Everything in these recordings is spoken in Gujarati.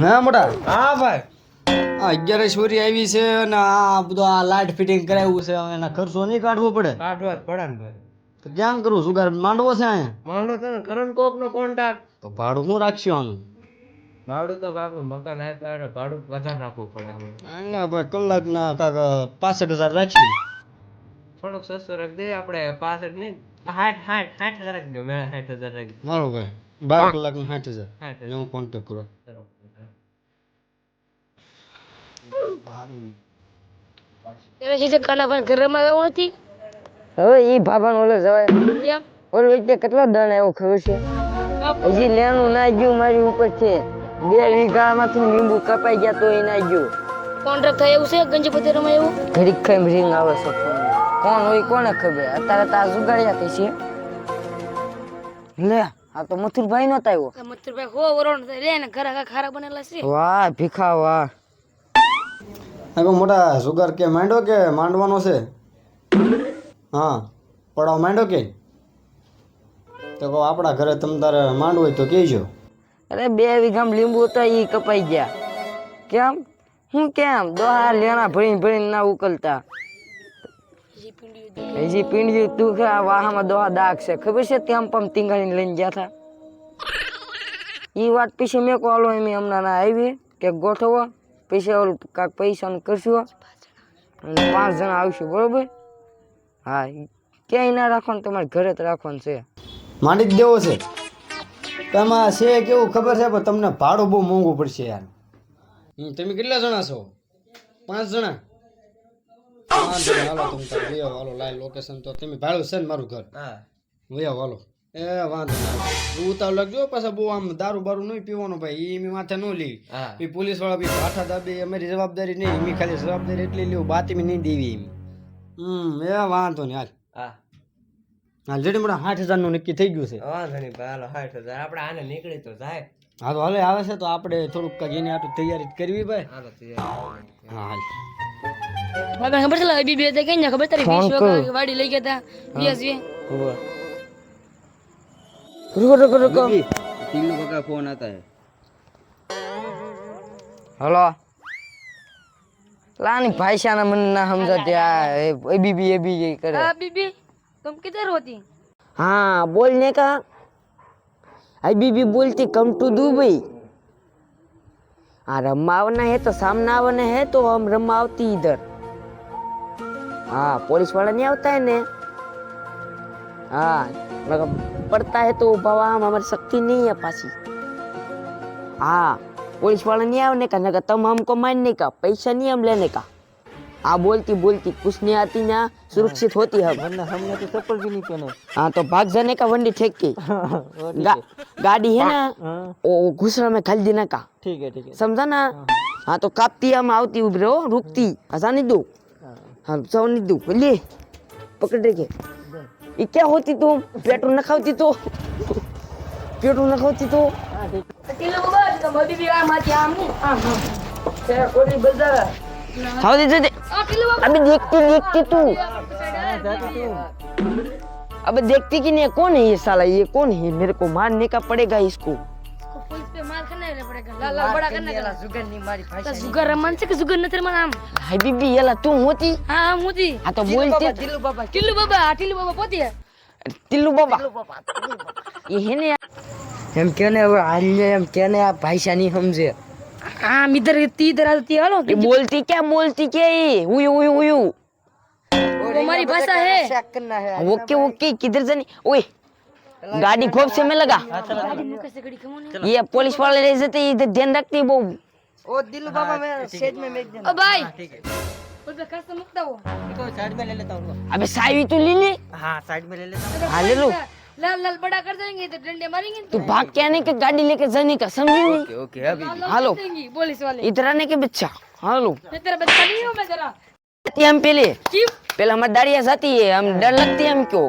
ના મોટા. હા ભાઈ. આ અગિયારસ વરી આવી છે અને આ બધું આ લાઇટ ફિટિંગ કરાવ્યું છે એના ખર્ચો નહીં કાઢવો પડે. કાઢવા જ પડે ને ભાઈ. તો ક્યાં કરું? સુગાર માંડવો છે અહીંયા? માંડવો છે ને કરણ કોક નો કોન્ટાક્ટ તો ભાડું શું રાખ્યું આનું? ભાડું તો બાપુ મકાન આપ્યા એટલે ભાડું વધારે રાખવું પડે. ના ભાઈ કલાકના કાક પાસઠ હજાર રાખી થોડુંક સસ્તું રાખ દે આપણે પાસઠ નહીં હાઠ હાઠ હાઠ હજાર રાખી દો મેં હાઠ હજાર રાખી મારો ભાઈ બાર કલાકનું હાઠ હજાર. હું કોન્ટેક્ટ કરો. હવે સીધે કાના પણ ઘરમાં આવ્યો નથી હવે ઈ ભાભાનો ઓલો જવાય. કેમ? ઓલો વ્યક્તિ કેટલો દંડ આવ્યો ખબર છે? હજી લેણું ના ગયું મારી ઉપર છે બે વીઘામાંથી લીંબુ કપાઈ ગયા તો એ ના ગયું. કોન્ટ્રાક્ટ થાય એવું છે? ગંજપતિ રમાય એવું? ઘડીક ખાઈ રીંગ આવે છે કોણ હોય કોને ખબર? અત્યારે તો આ જુગાડ્યા કઈ છે. લે આ તો મથુરભાઈ નતો આવ્યો. મથુરભાઈ હો વરોણ. થાય રે ને ઘર ખરા બનેલા છે. વાહ ભીખા વાહ હા મોટા સુગર કે માંડો કે માંડવાનો છે? હા, પડાવ માંડો કે? તો કહો આપણા ઘરે તમ તારે માંડવું હોય તો કહેજો. અરે બે વીઘામાં લીંબુ હતા એ કપાઈ ગયા. કેમ? હું કેમ? દોહા લેણા ભરીને ભરીને ના ઉકલતા. હજી પીંડ્યું તું કે આ વાહામાં દોહા દાગ છે? ખબર છે તેમ પમ ટીંગાડીને લઈને ગયા હતા એ વાત પછી મેં કોલો એમ હમણાં ના આવી કે ગોઠવો. પછી ઓલું કાંક પૈસાનું કરશું અને પાંચ જણા આવશું બરોબર? હા ક્યાંય ના રાખવાનું તમારે ઘરે જ રાખવાનું છે. માંડી જ દેવો છે. એમાં છે કેવું ખબર છે પણ તમને ભાડું બહુ મોંઘું પડશે યાર. તમે કેટલા જણા છો? પાંચ જણા? વાંધો નહીં, હાલો તમે લઈ આવો હાલો લાઈ લોકેશન તો. તમે ભાડું છે ને મારું ઘર? હા. લઈ આવો હાલો. એ વાંધો ના ઉતાવ લાગજો પાછા બહુ આમ દારૂ બારૂ નહીં પીવાનું ભાઈ એ મેં માથે ન લેવી એ પોલીસવાળા બી પાછા દાબી અમારી જવાબદારી નહીં એમની ખાલી જવાબદારી એટલી લેવું બાતી મી નહીં દેવી એમ હમ એ વાંધો નહીં હાલ. હા. હાલ જેડી મોટા આઠ હજારનું નક્કી થઈ ગયું છે. વાંધો નહીં ભાઈ હાલો સાઠ હજાર. આપણે આને નીકળી તો જાય. હા તો હાલે આવે છે તો આપણે થોડુંક એની આટલું તૈયારી કરવી ભાઈ. હાલો તૈયારી. હા હાલ. ખબર છે બી બે કઈ ને ખબર તારી વાડી લઈ ગયા હતા रुको रुको रुको। तीन लोगों का फ़ोन आता है। हेलो। लानी भाई शाना मन ना हमजा दिया ए बीबी ए बी ये करे। हाँ बीबी तुम किधर होती हाँ बोलने का। ए बीबी बोलती कम टू दुबई। हाँ, आ रम्मा आवना है तो सामना आवना है तो हम रमावती इधर। हाँ पुलिस वाला नहीं आता है ने? हाँ मतलब पड़ता है तो बाबा हम हमारी शक्ति नहीं है पासी। हाँ पुलिस वाला नहीं आवने का नगर तुम हमको मारने का पैसा नहीं हम लेने का। हाँ बोलती बोलती कुछ नहीं आती ना सुरक्षित होती हम। हमने तो चप्पल भी नहीं पहने। हाँ तो भाग जाने का वंडी ठेक के। गा, गाड़ी है ना? वो घुसरा में खाली देने का। ठीक है ठीक है। समझा ना? हाँ तो कापती हम आवती उभरे हो रुकती। ऐसा नहीं दो। हाँ। सौ नहीं दो। ले पकड़ के ये क्या होती तुम पेट्रोल न खाती तो पेट्रोल न खाती तो तो अबे देखती देखती तू। अबे देखती कि नहीं कौन है ये साला? ये कौन है? मेरे को मारने का पड़ेगा इसको। કરને એટલે પડે લા લા બડા કરને લા સુગરની મારી ભાષા સુગર રમન છે કે સુગર નથી રમન આમ? હાય બીબી એલા તું હોતી? હા હા હોતી. બોલતી કે બોલતી કે મારી ભાષા હે ઓકે ઓકે કિધર જની ઓય गाड़ी खोप से में लगा। हाँ, ये पुलिस वाले रह जाते ये ध्यान रखते वो। ओ दिल हाँ, बाबा मैं सेज में मेज देना। ओ भाई। हाँ, अबे साइड तो ले ले। हाँ साइड में ले लेता हाँ। ले लो। लाल लाल बड़ा कर देंगे तो डंडे मारेंगे। तू भाग के आने के गाड़ी लेके जाने का समझी ओके ओके अभी हेलो। पुलिस वाले। इधर आने के बच्चा हेलो। मैं तेरा बच्चा नहीं हूँ मैं जरा हम पहले। पहले हमारी दाड़िया जाती है हम डर लगती है हम क्यों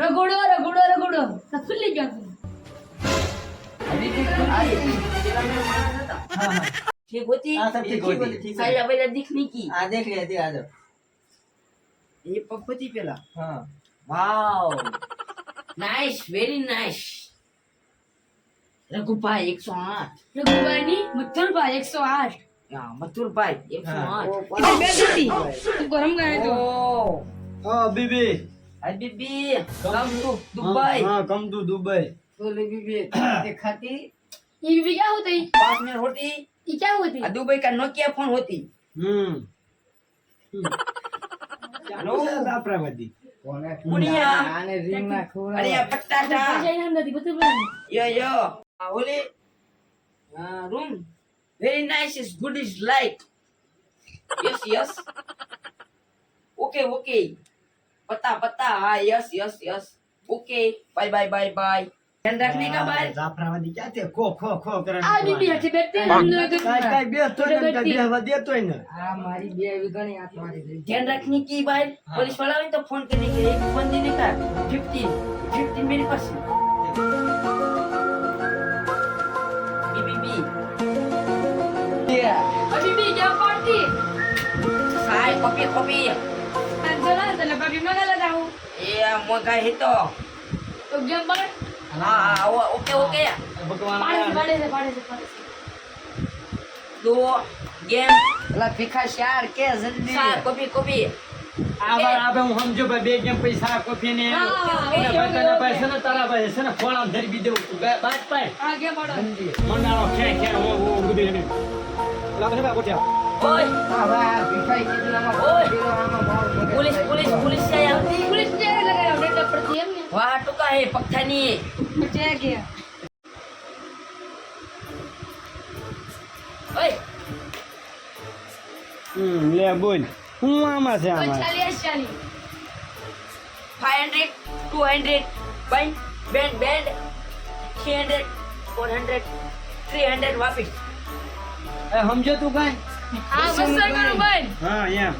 रगड़ो रगड़ो रगड़ो. सब ले जाओ ठीक होती? सब ठीक होती. ठीक है दिखने की. हाँ देख आ जाओ ये पपती पेला? वाओ नाइस वेरी नाइस एक सौ आठ. नहीं मथुर भाई एक सौ आठ मथुर भाई एक सौ आठ. गरम गए तो बीबी. હા BB Habibi come to Dubai હા કમ ટુ દુબઈ बोले बीबी दिखाती ये भी क्या होती पास में होती ये क्या होती आ, दुबई का नोकिया फोन होती હમ ચાલો બાપરાવાદી पुड़िया अरे या पटाटा भाषा ही हम नहीं बता yo yo holy room very nice is good is like yes yes okay okay પતા પતા હા yes yes yes. Okay bye bye bye bye ધ્યાન રાખને કા બાય ખો ખો ખો કરે તો ફોન કરી કે એક બંદી ને કા? પાસે બીબી બી યા કોપી કોપી ચલા તને ભાભી મગા લગાવું એ મગા હિતો તો. જેમ બને હા હા ઓકે ઓકે. ગેમ. પૈસા કોફી ને તને ओए ओए पुलिस पुलिस पुलिस से आया पुलिस से आया लगा हमने टप्पर दिया हमने वहाँ टुका है पक्का नहीं है बचा गया ओए हम्म ले बोल हूँ आमा से आमा चलिए चलिए 500 200 बैंड बैंड बैंड 300 400 300 वापस समझो तू कहीं। કાંઈ हाँ बस सर करो भाई હા એમ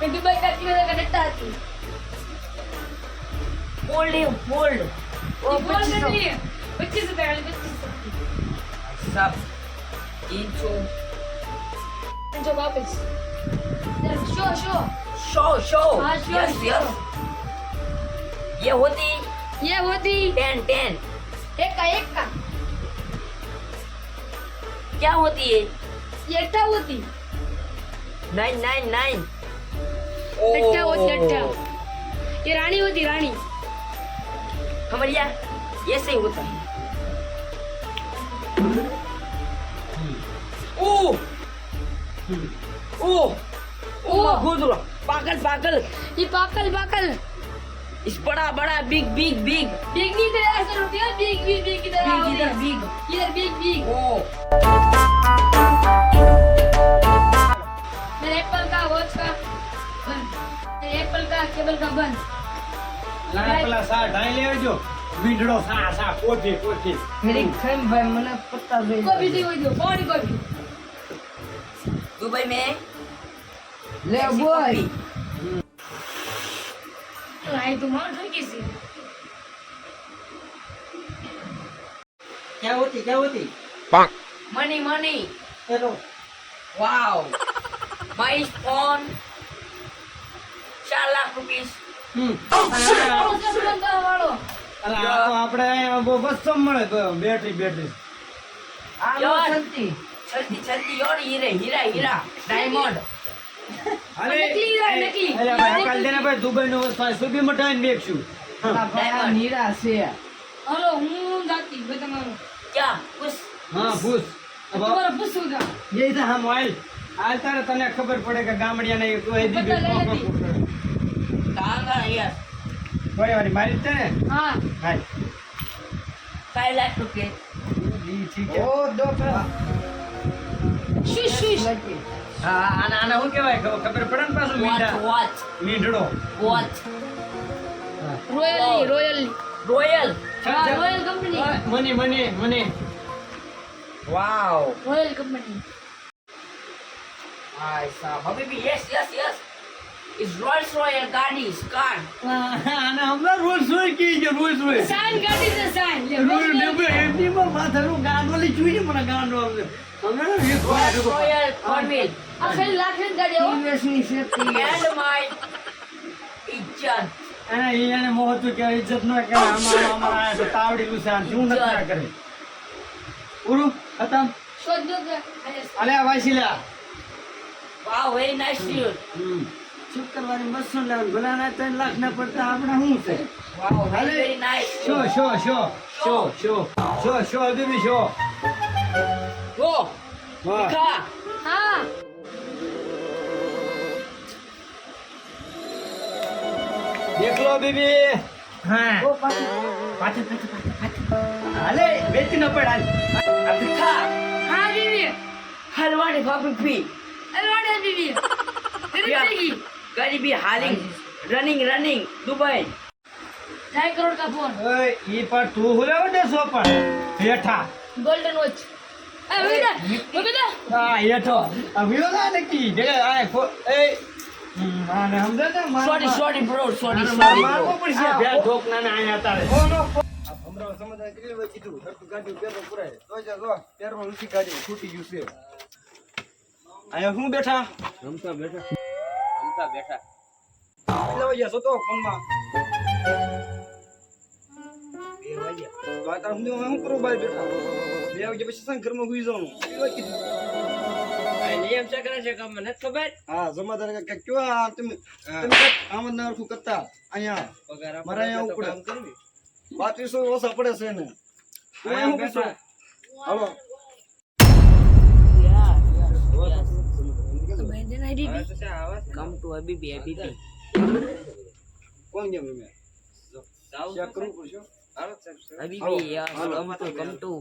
मैं दुबई का तीन का डट्टा आती फोल्ड है फोल्ड ये बोल कर लिए पच्चीस रुपए वाली पच्चीस सब तीन सौ जो वापस शो शो शो शो हाँ, show, यस show. यस ये होती ये होती टेन टेन। एक का एक का। क्या होती है ये? अट्ठा होती नाइन नाइन नाइन। अट्ठा होती अट्ठा ये रानी होती रानी। हमारे यहाँ ये सही होता। है ओ। ओ। ओ गुदरो पागल पागल। ये पागल पाकल इस बड़ा बड़ा बिग बिग बिग बिग नहीं इधर ऐसे होती है बिग बिग बिग इधर आओ बिग इधर इधर बिग इधर बिग बिग ओ मेरे एप्पल का वॉच का बंद मेरे एप्पल का केबल का बंद ના પેલા સા ઢાઈ લેજો વીંડળો સા સા કોઠી કોઠી को भी दी हुई दो बॉडी को भी दुबई में ले ऐसी बोल कॉफी। આય તો માર થઈ ગઈ છે ક્યાં હોતી મળે બેટરી બેટરી. આ જલ્દી જલ્દી હીરા હીરા હીરા. ડાયમંડ અરે ભાઈ ભાઈ દુબઈ નો પાંચસો રૂપિયા માં ટાઈમ બેકશું હલો હું હા પૂછ. તમારે પૂછું જા તારે તને ખબર પડે કે ગામડિયા ને એક હોય દીધી હા. હાલ. કાઈ લાખ હા આને આને શું કહેવાય? ખબર પડે ને પાછું વોચ મીંડડો. વોચ રોયલ રોયલ મને મને મને. વાવ રોયલ કંપની હાય સાહેબ હબીબી yes yes is royals royal ગાડી કાર કી રોજ સોય સાઈન ગાડી છે સાઈન. રોજ ડબ્બે એમટીમાં માથાનું ગાંડોલી ચૂઈ મને ગાંડો આવશે ને એક વાર રોલ્સ રોયલ ફોરવીલ. આ ખાલી લાખની ગાડી યુએસની સેફટી. એન્ડ માય ઇજ્જત અને એને મોહતું કે ઇજ્જત ન કે આમાં આમાં આયા તો તાવડીલું શું ન કરે. ઉરુ ખતમ. અલે વાસીલા. વાહ વેરી નાઇસ યુ ચૂપ કરવાની બસો ભલા ના ત્રણ લાખ ના પડતા આપણે શું છે? વાવ હાલે. Very nice show show show show show show show અભી શો ગો વાહ ખા હા દેખ લો બીબી હા ગો પાછળ હાલે બેચી ન પડ. હાલ અભી ખા. હા બીબી હલવાણી ભાભી પી. અલવાડે બીબી ગરીબી હાલિંગ રનિંગ રનિંગ દુબઈ કેટલી વચ્ચે તું સરખું ગાડી પેરો પુરાય. તો પેરો ઉસી ગાડી છૂટી ગયું છે. આયા હું બેઠા? રમતા બેઠા. રમતા બેઠા. એટલે વૈયા તો ફોનમાં. બે વાગ્યા તો આ તાર હું શું કરું બહાર બેઠા બે વાગ્યા પછી સાંજ ઘરમાં હુઈ જવાનું કેટલી વાર કીધું આ નિયમ છે કરે છે કામ નથી ખબર હા જમાદાર કાકા કયો આ તમે તમે કાંઈક આમ જ ના હરખું કરતા અહીંયા પગાર આપો મારે અહીંયા તો ઉપડે. કામ કરવી પાંત્રીસો ઓછા પડે છે ને તું અહીંયા શું કરશો હાલો बैंजन आईडी હવે તો છે આવા છે. કમ ટુ હબીબી હબીબી કોણ ગયા મેં જાવું ચેક તો કરવું પડશે હાલો. સાહેબ, સાહેબ. હબીબી yes come to come to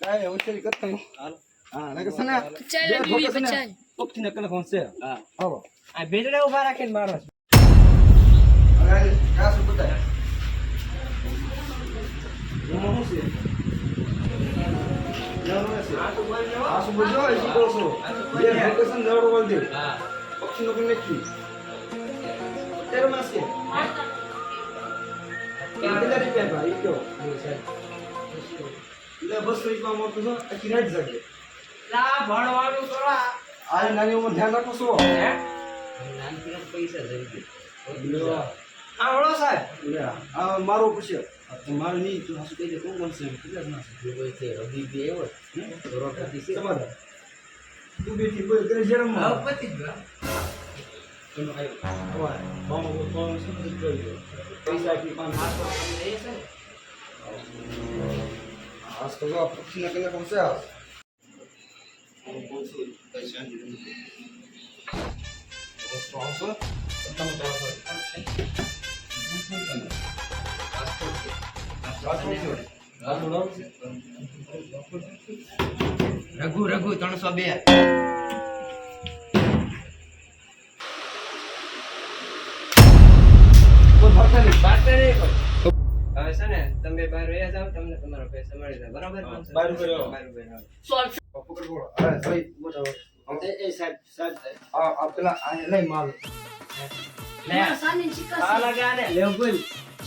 કાંઈ હોશિયારી કરતા નહીં. હા નકર છે ને ચાલ બે બીબી ઠોકે છે ને બચાલ પક્ષીને કલફોન છે હા. હાલો. આ ભેજડા ઊભા રાખીને મારો ને દરડો વાળી દે હા પક્ષીનો કોઈ નથી અત્યારે માં છે કેટલા રૂપિયા ભાઈ કયો એટલે બસ રૂપિયા મળતું છે આખી રાત જાગે લા ભણવાનું કરો આ. નાની ઉંમર ધ્યાન રાખો છો હે? પૈસા જલ્દી આ વળો સાહેબ મારો પૂછે મારે નહીં તું હાસુ કહી દે કોણ બનશે કેટલા જણા છે દુબઈથી હબીબી આવ્યો કરોડપતિ છે સમાધાન તું બેઠી હોય શું પાંચ હાથ એ છે ને. તો કલાક હશે હાસ રઘુ રઘુ ત્રણસો બે બાતરે નહીં કોઈ. હવે છે ને તમે બહાર વયા જાઓ તમને તમારો પૈસા મળી જાય. બરાબર? પાંચસો? ઉપર આવો. ઉપર સોલ પકડ બોલો અરે ભાઈ બોલો એ એ સાહેબ સાહેબ આ આ પેલા આ લઈ માલ. લે. સાની ચિકા આ લગા ને? લે બોલ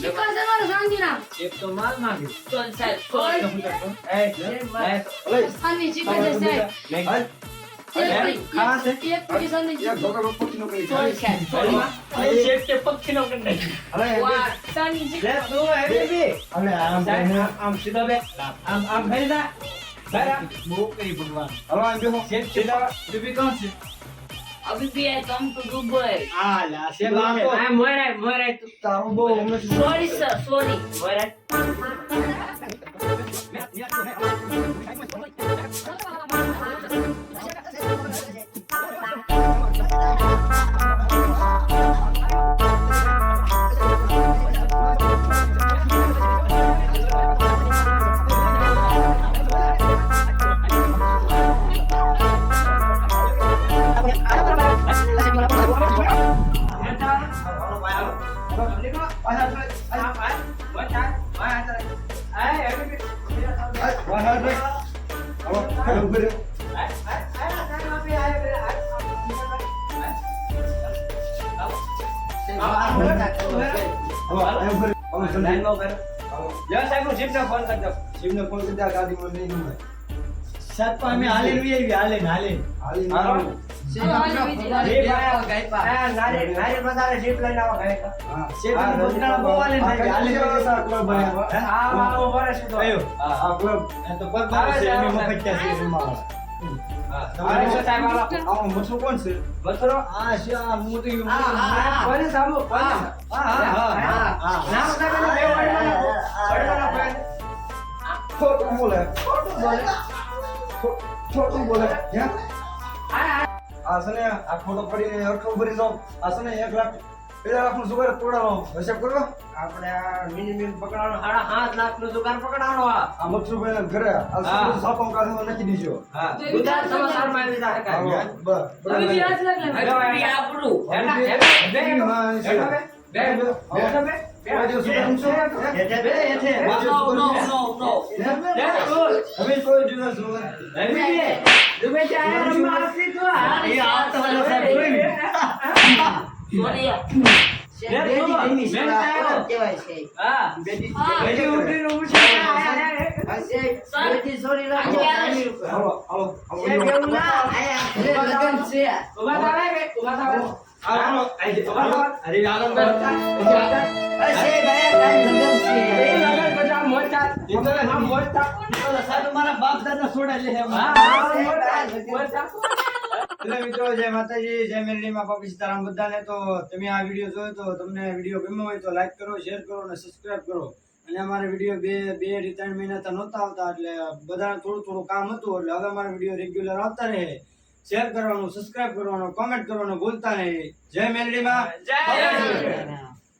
ચિકા છે મારો સાંજી એક તો માલ માંગ્યો. સોલ સાહેબ સોલ એ એ સાની ચિકા સાહેબ. આ. I come to Dubai. આ લા આ મોરાય મોરાય તું. બહુ સોરી સર સોરી. સાત અમે હાલે હાલે હાલે સાહેબ હાલો? આમાં મથું કોણ છે મથુરો? આ છે, આ મોટી હા, કોને સામુ? કોને? હા, હા, હા, હા, હા. નામ સાહેબ એને બે વડવાના. વડવાના કોઈ. ખોટું બોલે છોટું બોલે? આ છે ને આ ખોટો પડીને અઠો ભરી જાવ આ છે ને એક લાખ પેલા લાખનું સુગર પકડાવો. હિસાબ કરો. આપણે આ મિનિમમ પકડાવાનો સાડા સાતનું દુકાન પકડાવાનો આ. આ મથુરભાઈ ના ઘરે આ હા. સુગર છાપો કાઢીને નાખી દીધો હા. ગુજરાત સમાચારમાં આવી જાય આવો, બસ, હેઠા, બે બે. બે સુગર સુગર. હવે કોઈ જોવે સુગર બે, આ રમવા આવતી તો આ. એ આ તો ઓલા સાહેબ. હા. છે. અરે, લગન બધા મોટા. આ મોટા. સાહેબ મારા બાપ દાદા છોડા લે એમ. હા, હા, મોટા. મોટા. એટલે મિત્રો જય માતાજી જય મેરડીમાં બાપા સીતારામ બધાને તો તમે આ વીડિયો જોયો તો તમને વીડિયો ગમ્યો હોય તો લાઈક કરો શેર કરો અને સબસ્ક્રાઇબ કરો અને અમારે વીડિયો બે બેથી ત્રણ મહિના તો નહોતા આવતા એટલે બધાને થોડું થોડું કામ હતું એટલે હવે અમારા વીડિયો રેગ્યુલર આવતા રહે શેર કરવાનું સબસ્ક્રાઇબ કરવાનું કોમેન્ટ કરવાનું ભૂલતા નહીં જય મેરડીમાં જય. સીતારામ.